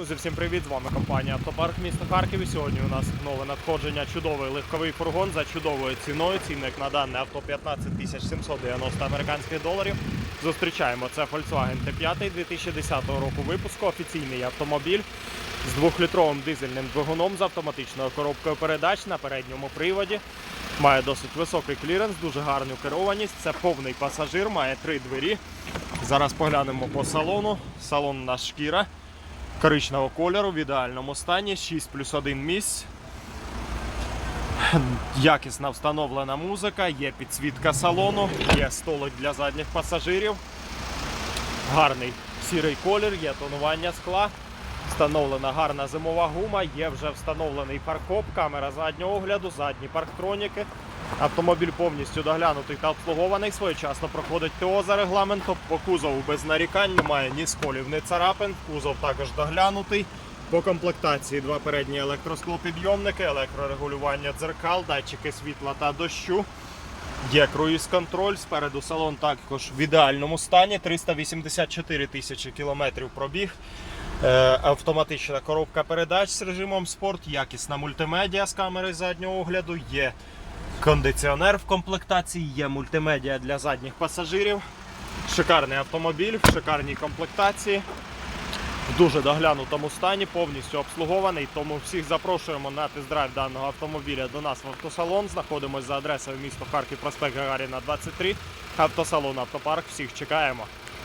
Друзі, всім привіт! З вами компанія Автопарк місто Харків. І сьогодні у нас нове надходження чудовий легковий фургон за чудовою ціною. Цінник на дане авто 15 790 американських доларів. Зустрічаємо це Volkswagen T5 2010 року випуску. Офіційний автомобіль з двохлітровим дизельним двигуном з автоматичною коробкою передач на передньому приводі. Має досить високий кліренс, дуже гарну керованість. Це повний пасажир, має три двері. Зараз поглянемо по салону. Салон у нас шкіра коричневого кольору в ідеальному стані, 6 плюс 1 місць. Якісна встановлена музика, є підсвітка салону, є столик для задніх пасажирів. Гарний сірий колір, є тонування скла. Встановлена гарна зимова гума, є вже встановлений паркоп, камера заднього огляду, задні парктроніки. Автомобіль повністю доглянутий та обслугований. Своєчасно проходить ТО за регламентом. По кузову без нарікань, немає ні сколів, ні царапин. Кузов також доглянутий. По комплектації два передні електросклопідйомники, електрорегулювання дзеркал, датчики світла та дощу. Є круїз-контроль, спереду салон також в ідеальному стані. 384 тисячі кілометрів пробіг. Е, Автоматична коробка передач з режимом спорт, якісна мультимедіа з камери заднього огляду, є кондиціонер в комплектації, є мультимедіа для задніх пасажирів. Шикарний автомобіль в шикарній комплектації. В дуже доглянутому стані, повністю обслугований. Тому всіх запрошуємо на тест-драйв даного автомобіля до нас в автосалон. Знаходимося за адресою місто Харків, проспект Гагаріна 23. Автосалон Автопарк. Всіх чекаємо.